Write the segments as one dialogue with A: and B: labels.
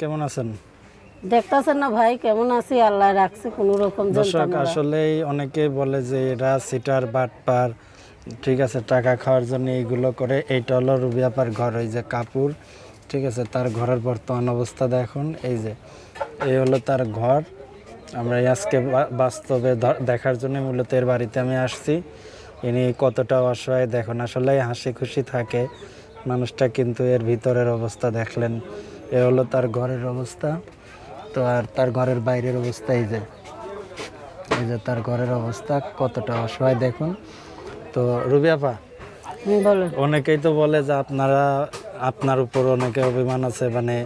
A: কেমন আছেন?
B: দেখতেছেন না ভাই কেমন আছি? আল্লাহ রাখছে কোনো রকম
A: দর্শক আসলেই অনেকে বলে যে এরা সিটার বাটপার ঠিক আছে টাকা খাওয়ার জন্য এইগুলো করে। এইটা হলো রুবিয়াপার ঘর এই যে কাপুর ঠিক আছে তার ঘরের বর্তমান অবস্থা দেখুন এই যে এই হলো তার ঘর। আমরা আজকে বাস্তবে দেখার জন্য মূলত এর বাড়িতে আমি আসছি। ইনি কতটা অসহায় দেখুন আসলে হাসি খুশি থাকে। মানুষটা কিন্তু এর ভিতরের অবস্থা দেখলেন। এ হলো তার ঘরের অবস্থা। তো আর তার ঘরের বাইরের অবস্থা এই যে। এই যে তার ঘরের অবস্থা কতটা অসহায় দেখুন। তো রুবি আপা অনেকেই তো বলে যে আপনারা আপনার উপর অনেকে অভিমান আছে মানে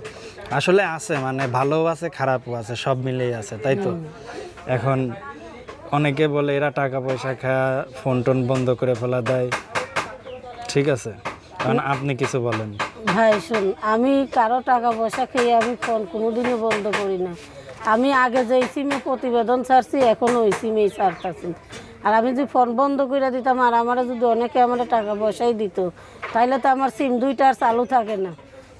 A: আসলে আছে মানে ভালোও আছে খারাপও আছে সব মিলেই আছে তাই তো? এখন অনেকে বলে এরা টাকা পয়সা খায় ফোন টোন বন্ধ করে ফেলা দেয়। ঠিক আছে? কারণ আপনি কিছু বলেন
B: ভাই, শুন, আমি কারও টাকা পয়সা খেয়ে আমি ফোন কোনোদিনও বন্ধ করি না। আমি আগে যে সিমে প্রতিবেদন ছাড়ছি এখন ওই সিমেই ছাড়তাছি। আর আমি যদি ফোন বন্ধ করে দিতাম, আর আমার যদি অনেকে আমার টাকা পয়সাই দিত তাহলে তো আমার সিম দুইটা আর চালু থাকে না।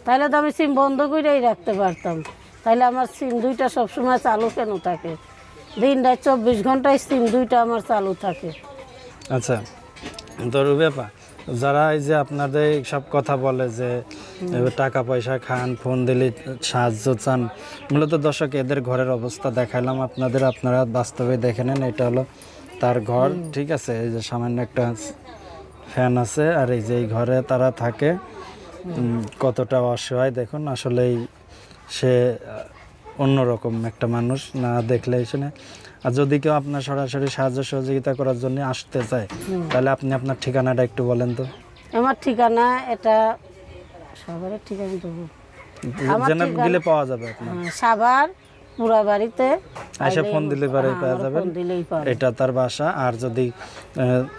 B: তাহলে তো আমি সিম বন্ধ করেই রাখতে পারতাম। তাহলে আমার সিম দুইটা সবসময় চালু কেন থাকে? দিন রাত চব্বিশ ঘন্টায় সিম দুইটা আমার চালু থাকে।
A: আচ্ছা তো রুবেপা যারা এই যে আপনাদের সব কথা বলে যে টাকা পয়সা খান ফোন দিলে সাহায্য চান মূলত দর্শক এদের ঘরের অবস্থা দেখাইলাম আপনাদের আপনারা বাস্তবে দেখে নেন এটা হলো তার ঘর ঠিক আছে? এই যে সামান্য একটা ফ্যান আছে আর এই যে এই ঘরে তারা থাকে কতটা অসহায় দেখুন আসলেই সে অন্যরকম একটা মানুষ না দেখলে শুনে। আর যদি কেউ আপনার সরাসরি সাহায্য সহযোগিতা করার জন্য আসতে চায় তাহলে আপনি আপনার ঠিকানাটা একটু বলেন তো।
B: আমার ঠিকানা এটা সবার ঠিকানা দেবো
A: পাওয়া যাবে আপনার।
B: হ্যাঁ, সাভার পুরা বাড়িতে
A: এসে ফোন দিলে পরে
B: হ্যাঁ,
A: পাওয়া
B: পাবে
A: এটা তার বাসা। আর যদি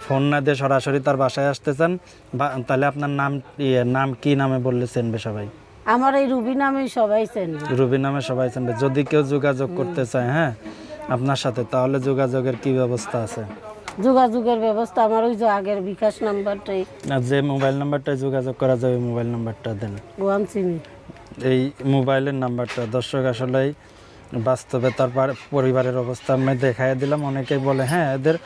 A: ফোন না দিয়ে সরাসরি তার বাসায় আসতে চান বা- তাহলে আপনার নাম ইয়ে নাম কি নামে বললে চেনবে সবাই?
B: আমার এই রুবি নামে সবাই চেনবে
A: রুবি নামে সবাই চেনবে। যদি কেউ যোগাযোগ করতে চায় হ্যাঁ? আপনার সাথে তাহলে যোগাযোগের কি ব্যবস্থা আছে?
B: যোগাযোগের ব্যবস্থা আমার ওই যে আগের বিকাশ নাম্বারটাই।
A: আর যে মোবাইল নাম্বারটায় যোগাযোগ করা যাবে মোবাইল নাম্বারটা দেন।
B: ওয়ান সিমি
A: এই মোবাইলের নাম্বারটা। দর্শক আসলেই বাস্তবে তার পরিবারের অবস্থা আমি দেখাই দিলাম। অনেকেই বলে হ্যাঁ এদের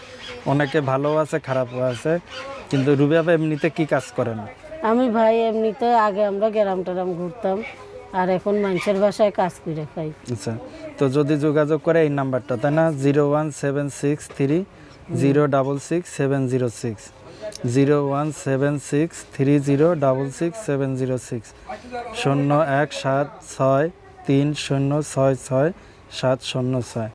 A: অনেকে ভালো আছে খারাপও আছে। কিন্তু রুবি আপা এমনিতে কি কাজ করেন?
B: আমি ভাই, এমনিতে আগে আমরা গ্রাম টারাম ঘুরতাম, আর এখন মানুষের বাসায় কাজ করে খাই।
A: আচ্ছা তো যদি যোগাযোগ করে এই নাম্বারটা, তাই না? Zero one seven six three zero double six seven zero six. Zero one seven six three zero double six seven zero six. শূন্য এক সাত ছয় তিন শূন্য ছয় ছয় সাত শূন্য ছয়।